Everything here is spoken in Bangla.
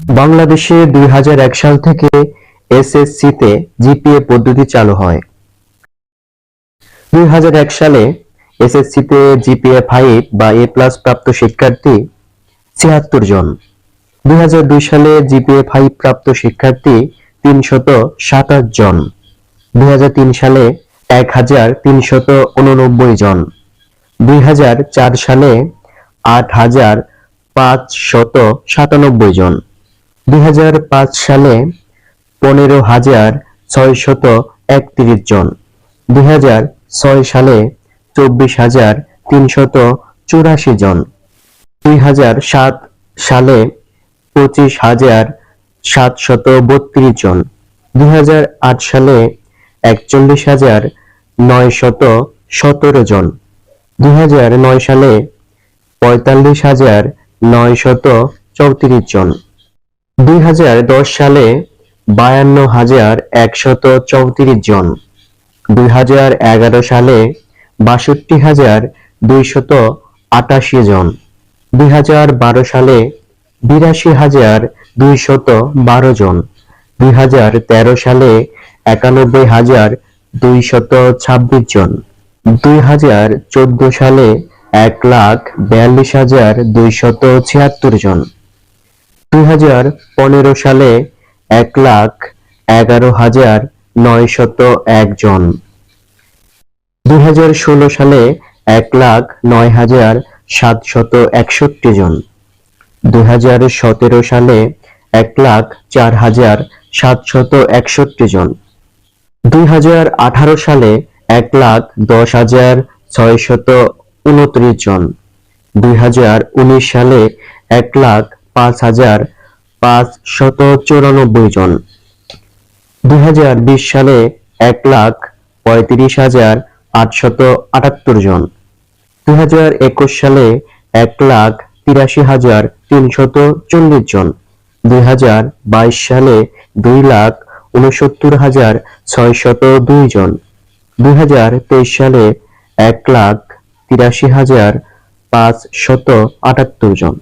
বাংলাদেশে দুই হাজার এক সাল থেকে এসএসসিতে জিপিএ পদ্ধতি চালু হয়। দুই হাজার এক সালে এসএসসিতে জিপিএ ফাইভ বা এ প্লাস প্রাপ্ত শিক্ষার্থী ছিয়াত্তর জন। দুই হাজার দুই সালে জিপিএ ফাইভ প্রাপ্ত শিক্ষার্থী তিনশত সাতাশ জন। দুই হাজার তিন সালে এক হাজার তিনশত উননব্বই জন। দুই হাজার চার সালে আট হাজার পাঁচশত সাতানব্বই জন। দুই হাজার পাঁচ সালে পনেরো হাজার ছয়শত একত্রিশ জন। দুই হাজার ছয় সালে চব্বিশ হাজার তিনশত চুরাশি জন। দুই সাত সালে পঁচিশ হাজার সাতশত বত্রিশ জন। দুই হাজার আট সালে একচল্লিশ হাজার নয়শত সতেরো জন। দুই হাজার নয় সালে পঁয়তাল্লিশ হাজার নয়শত চৌত্রিশ জন। দুই হাজার দশ সালে বায়ান্ন হাজার একশত চৌত্রিশ জন। দুই হাজার এগারো সালে বাষট্টি হাজার দুইশত আটাশি জন। দুই হাজার বারো সালে বিরাশি হাজার দুইশত বারো জন। দুই হাজার তেরো সালে একানব্বই হাজার দুইশত ছাব্বিশ জন। দুই হাজার চোদ্দ সালে এক লাখ বিয়াল্লিশ হাজার দুইশত ছিয়াত্তর জন। দুই হাজার পনেরো সালে এক লাখ এগারো হাজার নয়শত এক জন। দুই হাজার ষোলো সালে এক লাখ নয় হাজার সাতশত একষট্টি জন। দুই হাজার সতেরো সালে এক লাখ চার হাজার সাতশত একষট্টি জন। দুই হাজার আঠারো সালে এক লাখ দশ হাজার ছয়শত উনত্রিশ জন। দুই হাজার উনিশ সালে এক লাখ পাঁচ হাজার পাঁচশত চুরানব্বই জন। দুই হাজার বিশ সালে এক লাখ পঁয়ত্রিশ হাজার আটশত আটাত্তর জন। দুই হাজার একুশ সালে এক লাখ তিরাশি হাজার তিনশত চল্লিশ জন। দুই হাজার বাইশ সালে দুই লাখ উনসত্তর হাজার ছয়শত দুই জন। দুই হাজার তেইশ সালে এক লাখ তিরাশি হাজার পাঁচশত আটাত্তর জন।